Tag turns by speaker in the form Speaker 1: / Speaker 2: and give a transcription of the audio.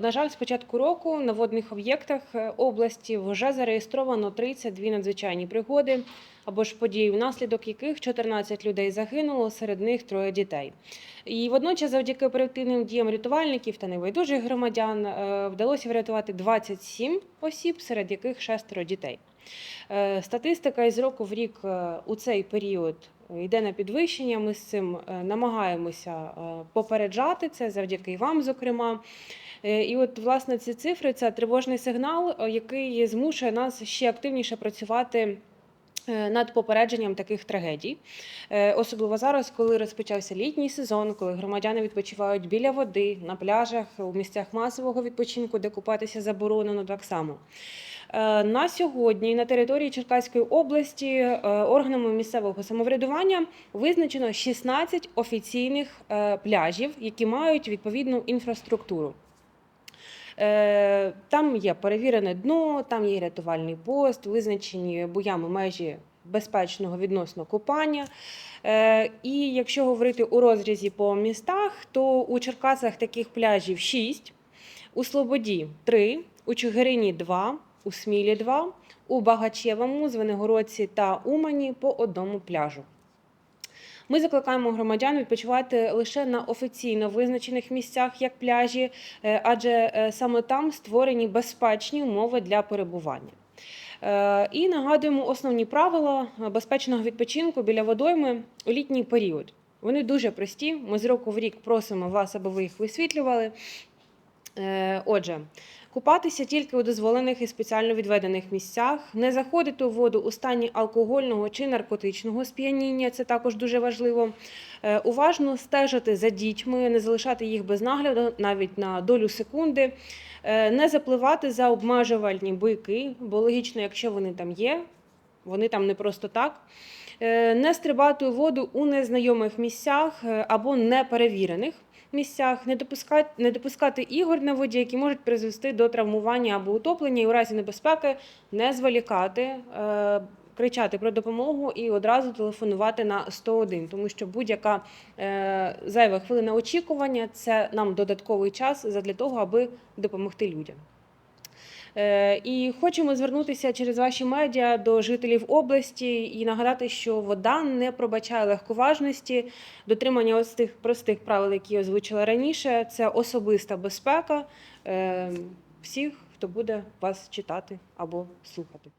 Speaker 1: На жаль, з початку року на водних об'єктах е, області вже зареєстровано 32 надзвичайні пригоди або ж події, внаслідок яких 14 людей загинуло, серед них троє дітей. І водночас, завдяки оперативним діям рятувальників та небайдужих громадян, е, вдалося врятувати 27 осіб, серед яких шестеро дітей. Е, Статистика із року в рік е, у цей період йде на підвищення. Ми з цим е, намагаємося е, попереджати це завдяки вам, зокрема. Е, І от власне ці цифри це тривожний сигнал, е, який змушує нас ще активніше працювати. е, Над попередженням таких трагедій, Е, особливо зараз, коли розпочався літній сезон, коли громадяни відпочивають біля води, на пляжах, у місцях масового відпочинку, де купатися заборонено так само. Е, На сьогодні на території Черкаської області е, органами місцевого самоврядування визначено 16 офіційних е, пляжів, які мають відповідну інфраструктуру. Там є перевірене дно, там є рятувальний пост, визначені боями межі безпечного відносно купання. І якщо говорити у розрізі по містах, то у Черкасах таких пляжів 6, у Слободі 3, у Чигирині 2, у Смілі 2, у Багачевому, Звенигородці та Умані по одному пляжу. Ми закликаємо громадян відпочивати лише на офіційно визначених місцях, як пляжі, е, адже е, саме там створені безпечні умови для перебування. Е, І нагадуємо основні правила безпечного відпочинку біля водойми у літній період. Вони дуже прості. Ми з року в рік просимо вас, аби ви їх висвітлювали. Е, Отже, купатися тільки у дозволених і спеціально відведених місцях, не заходити у воду у стані алкогольного чи наркотичного сп'яніння, це також дуже важливо. Е, Уважно стежити за дітьми, не залишати їх без нагляду навіть на долю секунди, Е, не запливати за обмежувальні буйки, бо логічно, якщо вони там є, вони там не просто так. Не стрибати у воду у незнайомих місцях або неперевірених місцях, не допускати, не допускати ігор на воді, які можуть призвести до травмування або утоплення, і у разі небезпеки не зволікати, е, кричати про допомогу і одразу телефонувати на 101, тому що будь-яка е, зайва хвилина очікування це нам додатковий час для того, аби допомогти людям. Е, І хочемо звернутися через ваші медіа до жителів області і нагадати, що вода не пробачає легковажності, дотримання ось тих простих правил, які я озвучила раніше. Це особиста безпека е, всіх, хто буде вас читати або слухати.